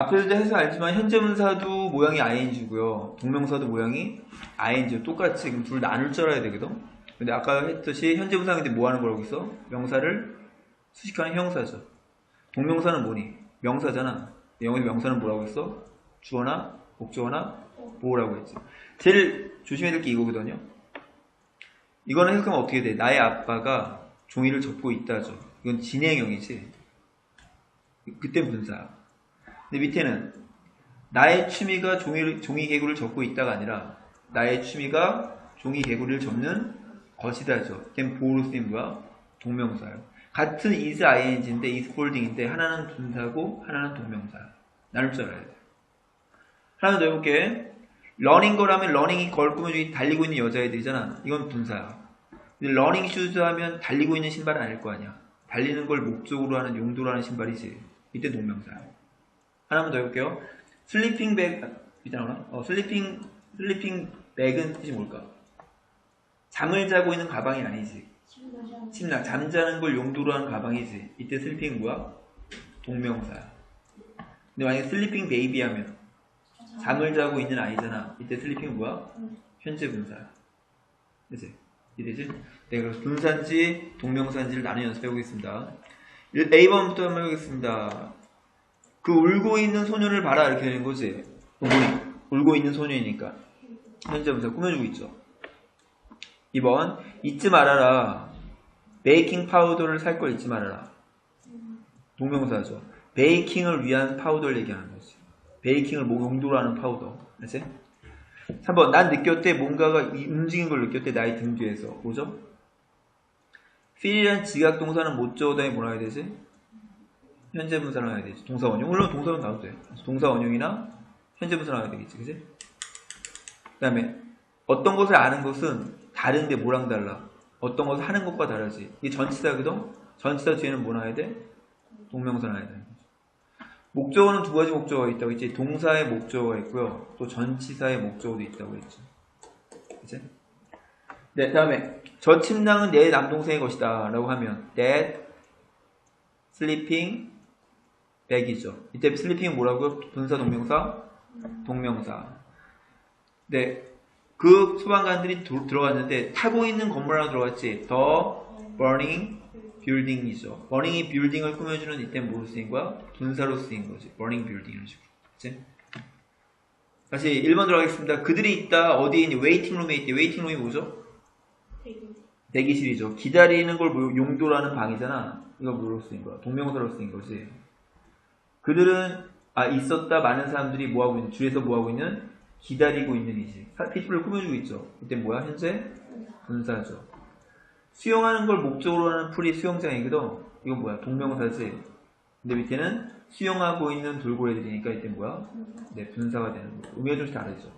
앞에서도 해서 알지만 현재 분사도 모양이 ing고요. 동명사도 모양이 ing 똑같이 그럼 둘 나눌 줄 알아야 되거든. 근데 아까 했듯이 현재 분사는 근데 뭐 하는 거라고 했어? 명사를 수식하는 형사죠. 동명사는 뭐니? 명사잖아. 영어의 명사는 뭐라고 했어? 주어나 목적어나 뭐라고 했지. 제일 조심해야 될 게 이거거든요. 이거는 해석하면 어떻게 돼? 나의 아빠가 종이를 접고 있다죠. 이건 진행형이지. 그때 분사야. 근데 밑에는 나의 취미가 종이, 종이 개구를 접고 있다가 아니라 나의 취미가 종이 개구리를 접는 것이다죠. 보호로 쓰인 뭐야? 동명사예요. 같은 is ing인데 is folding인데 하나는 분사고 하나는 동명사야. 나눌 줄 알아야 돼. 하나 더 해볼게. 러닝 거라면 러닝이 걸 꾸며주기 달리고 있는 여자애들이잖아. 이건 분사야. 근데 러닝 슈즈 하면 달리고 있는 신발은 아닐 거 아니야. 달리는 걸 목적으로 하는 용도로 하는 신발이지. 이때 동명사야. 하나만 더 해볼게요. 슬리핑 백, 이따 나오나? 어, 슬리핑, 슬리핑 백은 뜻이 뭘까? 잠을 자고 있는 가방이 아니지. 침낭, 잠자는 걸 용도로 하는 가방이지. 이때 슬리핑 뭐야? 동명사야. 근데 만약에 슬리핑 베이비 하면 잠을 자고 있는 아이잖아. 이때 슬리핑 뭐야? 현재 분사야. 그치? 이해되지? 네, 그래서 분사인지 동명사인지를 나눠 연습해 보겠습니다. A번부터 한번 해보겠습니다. 그 울고 있는 소녀를 봐라 이렇게 되는 거지. 울고, 있는 소녀이니까. 현재 분사 꾸며주고 있죠. 2번 잊지 말아라. 베이킹 파우더를 살 걸 잊지 말아라. 동명사죠. 베이킹을 위한 파우더를 얘기하는 거지. 베이킹을 뭐 용도로 하는 파우더. 알지? 3번 난 느꼈대 뭔가가 이- 움직인 걸 느꼈대 나의 등 뒤에서. 뭐죠? feel이란 지각 동사는 못 적어다니 뭐라 해야 되지? 현재 분사를 해야 되지. 동사 원형. 물론 동사는 나와도 돼. 동사 원형이나 현재 분사를 해야 되겠지. 그지? 그 다음에 어떤 것을 아는 것은 다른데 뭐랑 달라? 어떤 것을 하는 것과 다르지. 이게 전치사거든? 전치사 뒤에는 뭐 나와야 돼? 동명사 나와야 돼. 목적어는 두 가지 목적어가 있다고 했지. 동사의 목적어가 있고요. 또 전치사의 목적어도 있다고 했지. 그치? 네, 다음에 저 침낭은 내 남동생의 것이다 라고 하면 that sleeping bag이죠. 이때 sleeping 뭐라고요? 분사 동명사? 동명사. 네, 그 소방관들이 도- 들어갔는데 타고 있는 건물 하나 들어갔지. 더 burning building이죠. burning이 building을 꾸며주는 이때 뭐로 쓰인 거야? 분사로 쓰인 거지. burning building 이런 식으로. 그치? 다시 1번 들어가겠습니다. 그들이 있다. 어디에 있니? 웨이팅 룸에 있대. 웨이팅 룸이 뭐죠? 대기실이죠. 기다리는 걸 뭐- 용도로 하는 방이잖아. 이거 뭐로 쓰인 거야? 동명사로 쓰인 거지. 그들은 아 있었다 많은 사람들이 뭐 하고 있는 줄에서 뭐 하고 있는 기다리고 있는 이지. 피플을 꾸며주고 있죠. 이때 뭐야? 현재 분사죠. 수영하는 걸 목적으로 하는 풀이 수영장이거든. 이건 뭐야? 동명사지. 근데 밑에는 수영하고 있는 돌고래들이니까 이때 뭐야? 네, 분사가 되는 거예요. 의미가 좀씩 다르죠.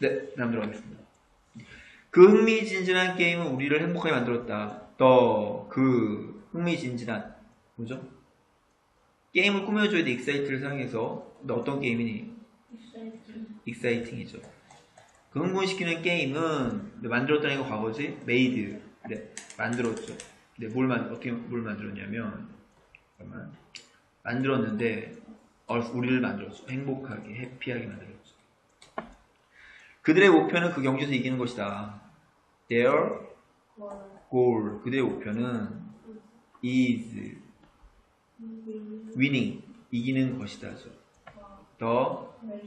네, 다음 들어가겠습니다. 그 흥미진진한 게임은 우리를 행복하게 만들었다. 더 그 흥미진진한 뭐죠? 게임을 꾸며줘야 돼. 익사이트를 사용해서. 근데 어떤 게임이니? 익사이팅 이죠. 그 흥분시키는 게임은 네, 만들었다는 거 과거지. 메이드. 네, 만들었죠. 네, 뭘 만, 어떻게 뭘 만들었냐면 잠깐만. 만들었는데 어, 우리를 만들었죠. 행복하게, 해피하게 만들었죠. 그들의 목표는 그 경주에서 이기는 것이다. Their goal. 그들의 목표는 is winning. 이기는 것이다죠. The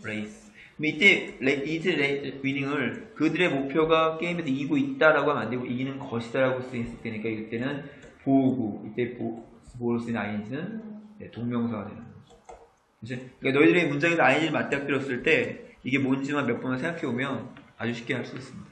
race. 이때 re- winning을 그들의 목표가 게임에서 이기고 있다라고 하면 안 되고 이기는 것이다라고 쓰였을 때니까 이때는 보고 이때 보, 보로 쓰인 ing는 네, 동명사가 되는 거죠. 그치? 그러니까 너희들이 문장에서 ing를 맞닥뜨렸을 때 이게 뭔지만 몇 번을 생각해 보면 아주 쉽게 할 수 있습니다.